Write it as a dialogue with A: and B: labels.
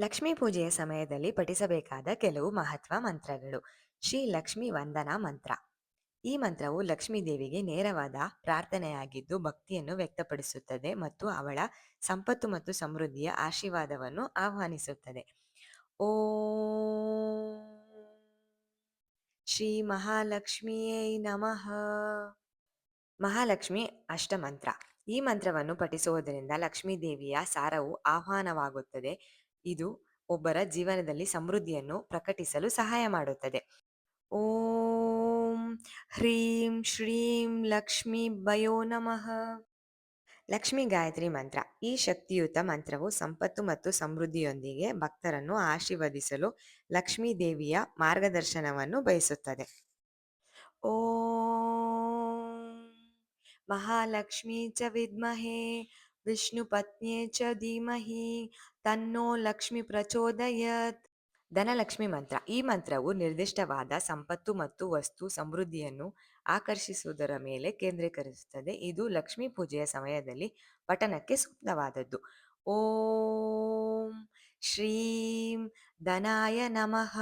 A: ಲಕ್ಷ್ಮೀ ಪೂಜೆಯ ಸಮಯದಲ್ಲಿ ಪಠಿಸಬೇಕಾದ ಕೆಲವು ಮಹತ್ವ ಮಂತ್ರಗಳು. ಶ್ರೀ ಲಕ್ಷ್ಮೀ ವಂದನಾ ಮಂತ್ರ. ಈ ಮಂತ್ರವು ಲಕ್ಷ್ಮೀ ದೇವಿಗೆ ನೇರವಾದ ಪ್ರಾರ್ಥನೆಯಾಗಿದ್ದು ಭಕ್ತಿಯನ್ನು ವ್ಯಕ್ತಪಡಿಸುತ್ತದೆ ಮತ್ತು ಅವಳ ಸಂಪತ್ತು ಮತ್ತು ಸಮೃದ್ಧಿಯ ಆಶೀರ್ವಾದವನ್ನು ಆಹ್ವಾನಿಸುತ್ತದೆ. ಓ ಶ್ರೀ ಮಹಾಲಕ್ಷ್ಮಿಯೇ ನಮಃ. ಮಹಾಲಕ್ಷ್ಮಿ ಅಷ್ಟಮಂತ್ರ. ಈ ಮಂತ್ರವನ್ನು ಪಠಿಸುವುದರಿಂದ ಲಕ್ಷ್ಮೀ ದೇವಿಯ ಸಾರವು ಆಹ್ವಾನವಾಗುತ್ತದೆ. ಇದು ಒಬ್ಬರ ಜೀವನದಲ್ಲಿ ಸಮೃದ್ಧಿಯನ್ನು ಪ್ರಕಟಿಸಲು ಸಹಾಯ ಮಾಡುತ್ತದೆ. ಓಂ ಹ್ರೀಂ ಶ್ರೀಂ ಲಕ್ಷ್ಮೀ ಭಯೋ ನಮಃ. ಲಕ್ಷ್ಮೀ ಗಾಯತ್ರಿ ಮಂತ್ರ. ಈ ಶಕ್ತಿಯುತ ಮಂತ್ರವು ಸಂಪತ್ತು ಮತ್ತು ಸಮೃದ್ಧಿಯೊಂದಿಗೆ ಭಕ್ತರನ್ನು ಆಶೀರ್ವದಿಸಲು ಲಕ್ಷ್ಮೀ ದೇವಿಯ ಮಾರ್ಗದರ್ಶನವನ್ನು ಬಯಸುತ್ತದೆ. ಓಂ ಮಹಾಲಕ್ಷ್ಮೀ ಚ ವಿದ್ಮಹೇ. ವಿಷ್ಣುಪತ್ನ್ಯೇ ಚ ಧೀಮಹಿ ತನ್ನೋ ಲಕ್ಷ್ಮಿ ಪ್ರಚೋದಯತ್. ಧನಲಕ್ಷ್ಮಿ ಮಂತ್ರ. ಈ ಮಂತ್ರವು ನಿರ್ದಿಷ್ಟವಾದ ಸಂಪತ್ತು ಮತ್ತು ವಸ್ತು ಸಮೃದ್ಧಿಯನ್ನು ಆಕರ್ಷಿಸುವುದರ ಮೇಲೆ ಕೇಂದ್ರೀಕರಿಸುತ್ತದೆ. ಇದು ಲಕ್ಷ್ಮೀ ಪೂಜೆಯ ಸಮಯದಲ್ಲಿ ಪಠನಕ್ಕೆ ಸೂಕ್ತವಾದದ್ದು. ಓಂ ಶ್ರೀಂ ಧನಾಯ ನಮಃ.